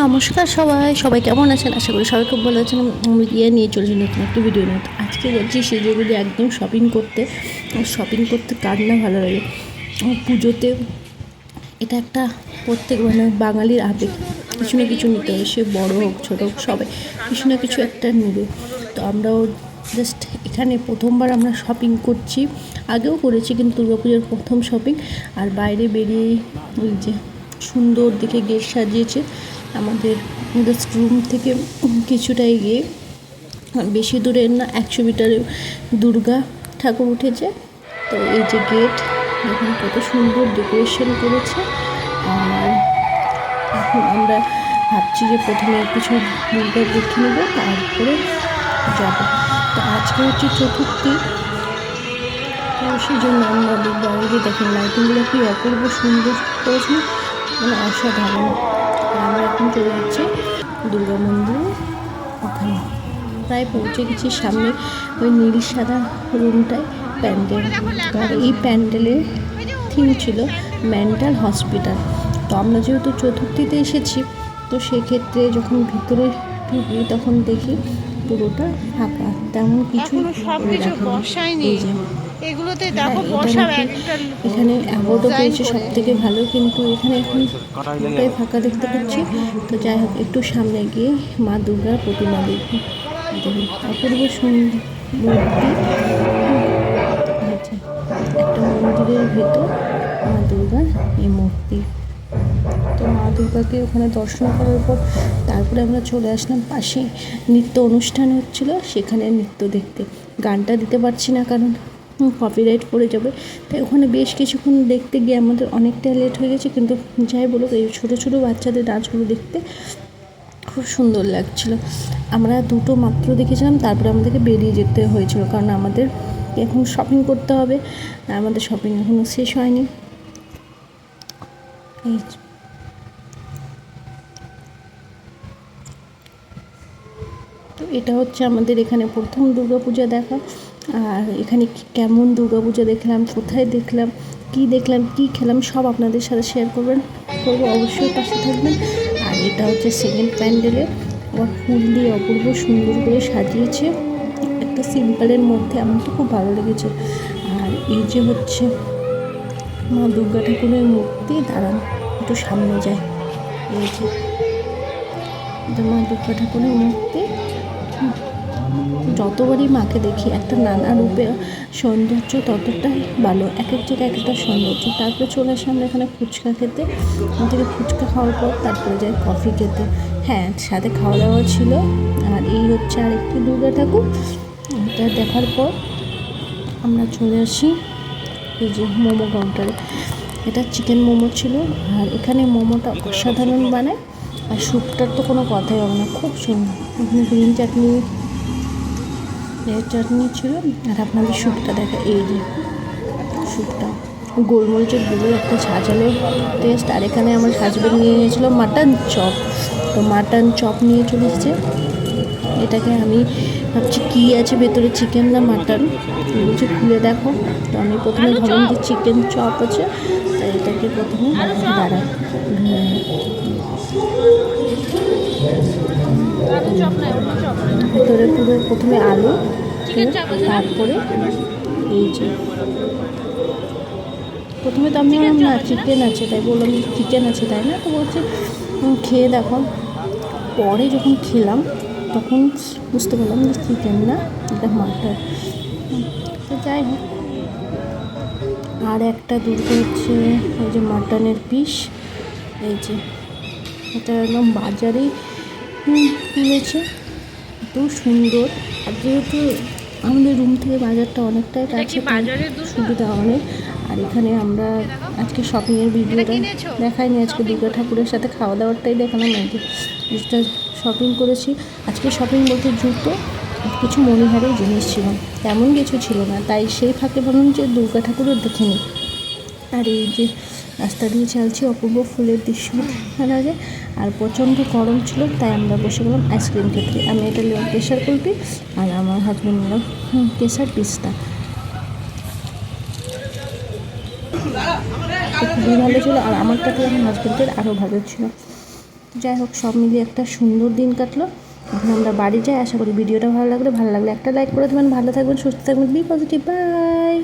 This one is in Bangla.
নমস্কার সবাই। সবাই কেমন আছেন? আশা করি সবাই খুব ভালো আছেন। আমি গিয়ে নিয়ে চলেছি নতুন একটা ভিডিও নিয়ে। আজকে যাচ্ছি সেজেগুলি একদম শপিং করতে। শপিং করতে কার না ভালো লাগে? পুজোতে এটা একটা প্রত্যেক মানে বাঙালির আবেগ। কিছু না কিছু নিতে হবে। সে বড় হোক, ছোটো হোক, সবাই কিছু না কিছু একটা নেবে। তো আমরাও জাস্ট এখানে প্রথমবার আমরা শপিং করছি। আগেও করেছি কিন্তু দুর্গাপুজোর প্রথম শপিং আর বাইরে বেরিয়ে যে সুন্দর দেখে গেট সাজিয়েছে। আমাদের জাস্ট রুম থেকে কিছুটা এগিয়ে বেশি দূরে না, একশো মিটারে দুর্গা ঠাকুর উঠেছে। তো এই যে গেট দেখুন কত সুন্দর ডেকোরেশন করেছে। আর এখন আমরা ভাবছি যে প্রথমে কিছু দুর্গা দেখে নেব, তারপরে যাব। তো আজকে হচ্ছে চতুর্থী। সেই জন্য আমরা বাইরে দেখেন লাইটিংগুলো কি অপূর্ব সুন্দর করেছে। মানে অসাধারণ। আমরা এখন চলে যাচ্ছি দুর্গা মন্দির। ওখানে প্রায় পৌঁছে গেছি সামনে ওই নীল সাদা রুমটায় প্যান্ডেল। আর এই প্যান্ডেলের থিম ছিল মেন্টাল হসপিটাল তো আমরা যেহেতু চতুর্থীতে এসেছি, তো সেক্ষেত্রে যখন ভিতরে ঢুকি তখন দেখি পুরোটা ফাঁকা তেমন কিছু এখনও সব কিছু বসায়নি। এগুলোতে হ্যাঁ, দেখো একটা এখানে অ্যাওয়ার্ডও design পেয়েছে সব থেকে ভালো কিন্তু এখানে এখন পুরোটাই ফাঁকা দেখতে পাচ্ছি। তো যাই হোক একটু সামনে গিয়ে মা দুর্গার প্রতিমা দেখি। দেখুন অপূর্ব সুন্দর মূর্তি আচ্ছা, একটা মন্দিরের ভেতর মা দুর্গার এই মূর্তি। তো মা দুর্গাকে ওখানে দর্শন করার পর তারপরে আমরা চলে আসলাম পাশে নৃত্য অনুষ্ঠান হচ্ছিল, সেখানে নৃত্য দেখতে। গানটা দিতে পারছি না কারণ কপিরাইট পড়ে যাবে। তাই ওখানে বেশ কিছুক্ষণ দেখতে গিয়ে আমাদের অনেকটা লেট হয়ে গেছে, কিন্তু যাই বলুক, এই ছোটো ছোটো বাচ্চাদের নাচগুলো দেখতে খুব সুন্দর লাগছিল। আমরা দুটো মাত্র দেখেছিলাম, তারপরে আমাদেরকে বেরিয়ে যেতে হয়েছিল কারণ আমাদের এখন শপিং করতে হবে। আমাদের শপিং এখনও শেষ হয়নি। এই যে। তো এটা হচ্ছে আমাদের এখানে প্রথম দুর্গাপূজা দেখা। আর এখানে কেমন দুর্গাপূজা দেখলাম, কোথায় দেখলাম, কি দেখলাম, কি খেলাম, সব আপনাদের সাথে শেয়ার করবেন। করব অবশ্যই, পাশে থাকবেন। আর এটা হচ্ছে সেকেন্ড প্যান্ডেলে আবার ফুল দিয়ে অপূর্ব সুন্দর করে সাজিয়েছে। একটা সিম্পলের মধ্যে আমার তো খুব ভালো লেগেছে। আর এই যে হচ্ছে মা দুর্গা ঠাকুরের মূর্তি, দাঁড়ান, একটু সামনে যায় এই যে মা দুর্গা ঠাকুরের মূর্তি। যতবারই মাকে দেখি, একটা নানা রূপে সৌন্দর্য ততটাই ভালো। এক এক জায়গায় এক একটা সৌন্দর্য। তারপরে চলে আসি আমরা এখানে ফুচকা খেতে। ওখান থেকে ফুচকা খাওয়ার পর তারপরে যাই কফি খেতে। হ্যাঁ সাথে খাওয়া দাওয়া ছিল। আর এই হচ্ছে আরেকটি দুর্গা ঠাকুর। এটা দেখার পর আমরা চলে আসি এই যে মোমো কাউন্টারে এটা চিকেন মোমো ছিল। আর এখানে মোমোটা অসাধারণ বানায়। আর স্যুপটার তো কোনো কথাই হবে না, খুব সুন্দর। গ্রিন চাটনি, রেড চাটনি ছিল, আর আপনাদের স্যুপটা দেখা, এই যে স্যুপটা। গোলমরিচের গুঁড়ো, একটা ঝাঁঝালো টেস্ট আর এখানে আমার হাজবেন্ড নিয়ে গিয়েছিল মাটন চপ তো মাটন চপ নিয়ে চলে এসেছে। এটাকে আমি ভাবছি কী আছে ভেতরে চিকেন না মাটন বলছি, খুলে দেখো। তো আমি প্রথমে ভাবলাম যে চিকেন চপ আছে। এটাকে প্রথমে ভেতরে পুরো প্রথমে আলু তারপরে এই যে প্রথমে তো আমি বললাম না চিকেন আছে তাই বললাম চিকেন আছে তাই না? তো বলছে খেয়ে দেখো। পরে যখন খেলাম তখন বুঝতে পারলাম যে চিকেন না এটা মাটন। তো যাই হোক আর একটা দুটো হচ্ছে ওই যে মাটনের পিস। এই যে এটা একদম বাজারেই কিনেছে। এত সুন্দর। আর যেহেতু আমাদের রুম থেকে বাজারটা অনেকটাই কাছে সুবিধা অনেক আর এখানে আমরা আজকে শপিংয়ের ভিডিওটা দেখাইনি আজকে দুর্গা ঠাকুরের সাথে খাওয়া দাওয়ারটাই দেখালাম আর কি। শপিং করেছি। আজকে শপিং বলতে জুতো কিছু মনিহারের জিনিস ছিল। তেমন কিছু ছিল না, তাই সেই ফাঁকে ভাবলাম যে দুর্গা ঠাকুরও দেখে নিই। আর এই যে রাস্তা দিয়ে চালছি অপূর্ব ফুলের দৃশ্য দেখা যায় আর প্রচণ্ড গরম ছিল, তাই আমরা বসে গেলাম আইসক্রিম খেতে আমি এটা নিলাম প্রেশার কুলপি, আর আমার হাজব্যান্ড নিলাম কেশার পিস্তা খুবই ভালো ছিল, আর আমারটা তো আমার হাজব্যান্ডের আরও ভালো ছিল। যাই হোক, সব মিলিয়ে একটা সুন্দর দিন কাটলো। এখন আমরা বাড়ি যাই, আশা করি ভিডিওটা ভালো লাগলে ভালো লাগলে একটা লাইক করে দেবেন। ভালো থাকবেন, সুস্থ থাকবেন বি পজিটিভ বাই